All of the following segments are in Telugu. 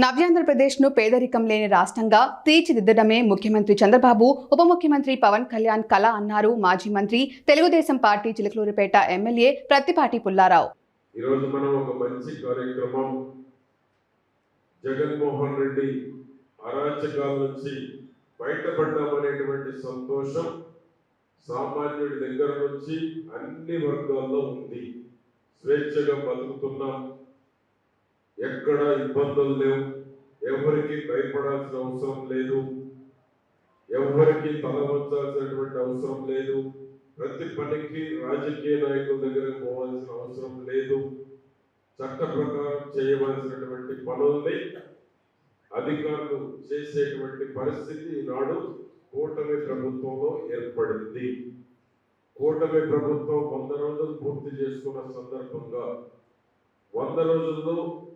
నవ్యాంధ్రప్రదేశ్ను పేదరికం లేని రాష్ట్రంగా తీర్చిదిద్దడమే ముఖ్యమంత్రి చంద్రబాబు ఉప ముఖ్యమంత్రి పవన్ కళ్యాణ్ కళ అన్నారు మాజీ మంత్రి తెలుగుదేశం పార్టీ చిలకలూరిపేట ఎమ్మెల్యే ప్రత్తిపాటి పుల్లారావు. ఈరోజు మనం ఒక మంచి కార్యక్రమం జగన్మోహన్ రెడ్డి అరాచకాల నుంచి బయటపడ్డామనేటువంటి సంతోషం సామాన్యుడి దగ్గర నుంచి అన్ని వర్గాల్లో ఉంది. స్వేచ్ఛగా బతుకుతున్నాం. ఎక్కడ ఇబ్బందులు లేవు. ఎవరికి భయపడాల్సిన అవసరం లేదు. ఎవరికి తలవంచాల్సినటువంటి అవసరం లేదు. ప్రతి పనికి రాజకీయ నాయకుల దగ్గర పోవాల్సిన అవసరం లేదు. చట్ట ప్రకారం చేయవలసినటువంటి పనుల్ని అధికారులు చేసేటువంటి పరిస్థితి ఈనాడు కూటమి ప్రభుత్వంలో ఏర్పడింది. కూటమి ప్రభుత్వం వంద రోజులు పూర్తి చేసుకున్న సందర్భంగా వంద రోజుల్లో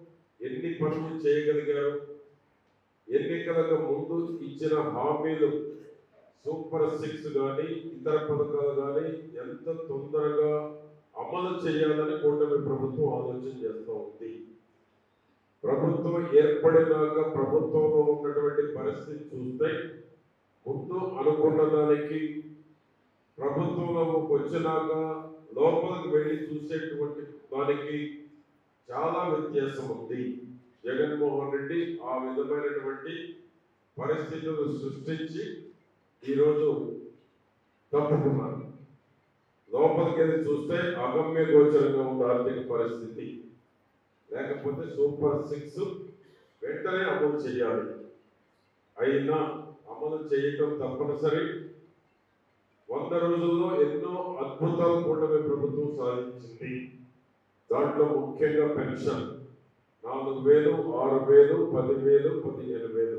ఎన్ని పనులు చేయగలిగారు? ఎన్నికలకు ముందు ఇచ్చిన హామీలు? సూపర్ సిక్స్ కానీ ఇతర పథకాలు కానీ ఎంత తొందరగా అమలు చేయాలని కూటమి ప్రభుత్వం ఆలోచన చేస్తూ ఉంది. ప్రభుత్వం ఏర్పడినాక ప్రభుత్వంలో ఉన్నటువంటి పరిస్థితి చూస్తే ముందు అనుకున్న దానికి ప్రభుత్వంలోకి వచ్చినాక లోపలికి వెళ్ళి చూసేటువంటి దానికి చాలా వ్యత్యాసం ఉంది. జగన్మోహన్ రెడ్డి ఆ విధమైనటువంటి పరిస్థితులు సృష్టించి ఈరోజు తప్పుకున్నారు. లోపలికి వెళ్ళి చూస్తే అగమ్య గోచరంగా ఉంది ఆర్థిక పరిస్థితి. లేకపోతే సూపర్ సిక్స్ వెంటనే అమలు చేయాలి. అయినా అమలు చేయటం తప్పనిసరి. వంద రోజుల్లో ఎన్నో అద్భుతాలు కూడా ప్రభుత్వం సాధించింది. దాంట్లో ముఖ్యంగా పెన్షన్. నాలుగు వేలు ఆరు వేలు పదివేలు పదిహేను వేలు.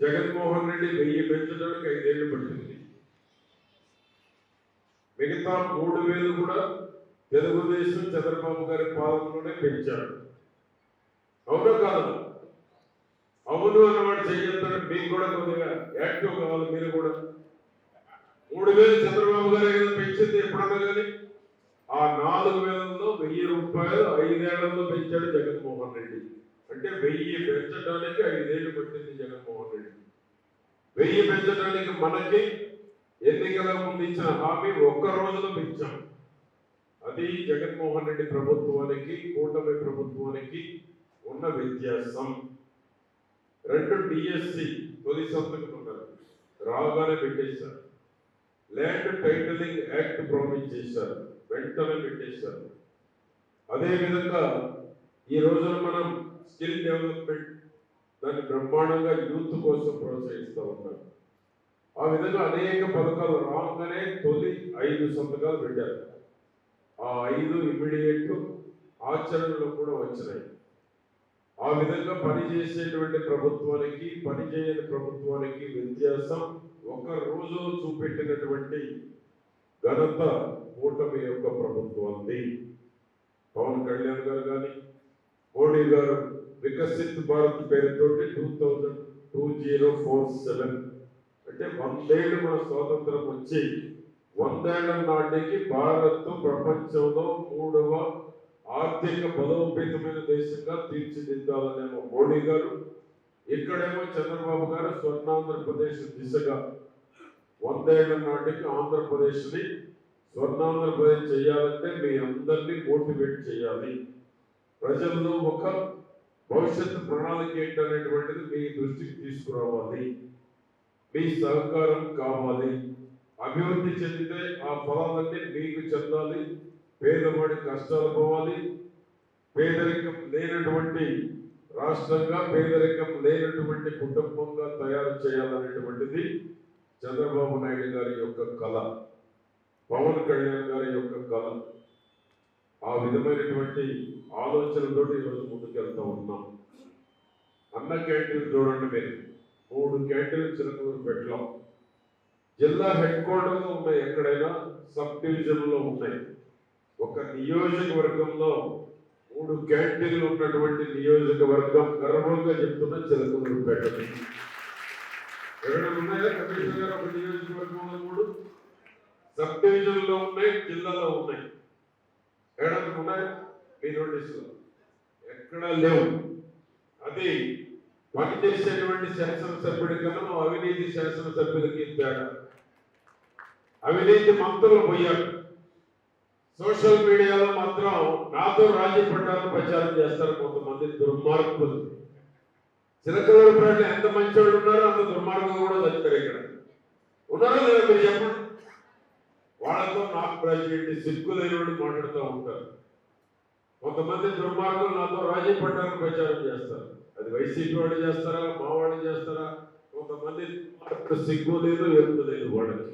జగన్మోహన్ రెడ్డి వెయ్యి పెంచడానికి ఐదేళ్ళు పట్టింది. మిగతా మూడు వేలు కూడా తెలుగుదేశం చంద్రబాబు గారి పాలనలోనే పెంచారు. అవునో కాదు? అవును అన్నవాడు చేయాలని మీకు కూడా కొద్దిగా యాక్టివ్ కావాలి మీరు కూడా. మూడు వేలు చంద్రబాబు గారు ఏదైనా పెంచింది ఎప్పుడన్నా కానీ? ఆ నాలుగు వేలలో వెయ్యి రూపాయలు ఐదేళ్ళలో పెంచాడు జగన్మోహన్ రెడ్డి. అంటే వెయ్యి పెంచడానికి ఐదేళ్ళు పట్టింది జగన్మోహన్ రెడ్డి. వెయ్యి పెంచడానికి మనకి ఎన్నికల ముందు ఇచ్చిన హామీ ఒక్క రోజులో పెంచాం. అది జగన్మోహన్ రెడ్డి ప్రభుత్వానికి కూటమి ప్రభుత్వానికి ఉన్న వ్యత్యాసం. రెండు డిఎస్సి తొలి సంతకం ఉన్నారు రాగానే పెట్టేశారు. ల్యాండ్ టైటిలింగ్ యాక్ట్ ప్రామిస్ చేశారు. వెంటనే పెట్టేశారు అదేవిధంగా ఈ రోజున మనం స్కిల్ డెవలప్మెంట్ దాన్ని బ్రహ్మాండంగా యూత్ కోసం ప్రోత్సహిస్తూ ఉన్నాం. ఆ విధంగా అనేక పథకాలు రాగానే తొలి ఐదు సంతకాలు పెట్టారు. ఆ ఐదు ఇమ్మీడియట్ ఆచరణలో కూడా వచ్చినాయి. ఆ విధంగా పనిచేసేటువంటి ప్రభుత్వానికి పనిచేయని ప్రభుత్వానికి వ్యత్యాసం ఒక రోజు చూపెట్టినటువంటి ఘనత కూటమి యొక్క ప్రభుత్వాన్ని పవన్ కళ్యాణ్ గారు కానీ మోడీ గారు వికసిత్ భారత్ పేరుతోటి two thousand two zero four seven అంటే వందేళ్ళు మన స్వాతంత్రం వచ్చి వందేళ్ళ నాటికి భారత్ ప్రపంచంలో మూడవ ఆర్థిక బలోపేతమైన దేశంగా తీర్చిదిద్దాలనేమో మోడీ గారు. ఇక్కడేమో చంద్రబాబు గారు స్వర్ణాంధ్రప్రదేశ్ దిశగా వందేళ్ళ నాటికి ఆంధ్రప్రదేశ్ని స్వర్ణాంధ్రప్రదేశ్ చేయాలంటే మీ అందరినీ మోటివేట్ చేయాలి. ప్రజల్లో ఒక భవిష్యత్తు ప్రణాళిక ఏంటనేటువంటిది మీ దృష్టికి తీసుకురావాలి. మీ సహకారం కావాలి. అభివృద్ధి చెందితే ఆ ఫలాలన్నీ మీకు చెందాలి. పేదవాడి కష్టాలు పోవాలి. పేదరికం లేనటువంటి రాష్ట్రంగా పేదరికం లేనటువంటి కుటుంబంగా తయారు చేయాలనేటువంటిది చంద్రబాబు నాయుడు గారి యొక్క కళ. పవన్ కళ్యాణ్ గారి యొక్క కళ ఆ విధమైనటువంటి ఆలోచనతో ఈరోజు ముందుకెళ్తా ఉన్నాం. అన్న క్యాంటీన్ చూడండి మీరు. మూడు క్యాంటీన్లు చిరుకూరు పెట్టాం జిల్లా హెడ్ క్వార్టర్లో ఉన్నాయి ఎక్కడైనా సబ్ డివిజన్లో ఉన్నాయి. ఒక నియోజకవర్గంలో మూడు క్యాంటీన్లు ఉన్నటువంటి నియోజకవర్గం గర్వంగా చెప్తున్న చిలకలూరుపేట ఎక్కడ ఉన్నాయా కమిషనర్ గారు? ఒక నియోజకవర్గంలో మూడు? సబ్ డివిజన్లో ఉన్నాయి జిల్లాలో ఉన్నాయి ఎక్కడ ఉన్నాయి మీ నోటీసులో ఎక్కడ లేవు. అది పనిచేసేటువంటి శాసనసభ్యుడి కన్నా అవినీతి శాసనసభ్యులకి తేడా. అవినీతి మంత్రులు పోయారు. సోషల్ మీడియాలో మాత్రం నాతో రాజీ పడ్డాలని ప్రచారం చేస్తారు కొంతమంది దుర్మార్గులు. చిలకలూరుపేటలో ఎంత మంచోళ్ళు ఉన్నారో అంత దుర్మార్గులు కూడా చచ్చారు ఇక్కడ. ఉన్నారో లేదా మీరు చెప్పండి? వాళ్ళతో నాకు ప్రజెంట్ సిగ్గు మాట్లాడుతూ ఉంటారు. కొంతమంది దుర్మార్గులు నాతో రాజీ పడ్డానికి ప్రచారం చేస్తారు. అది వైసీపీ వాళ్ళు చేస్తారా? మా వాళ్ళు చేస్తారా? కొంతమంది సిగ్గు లేదు ఎరుపు లేదు వాళ్ళకి.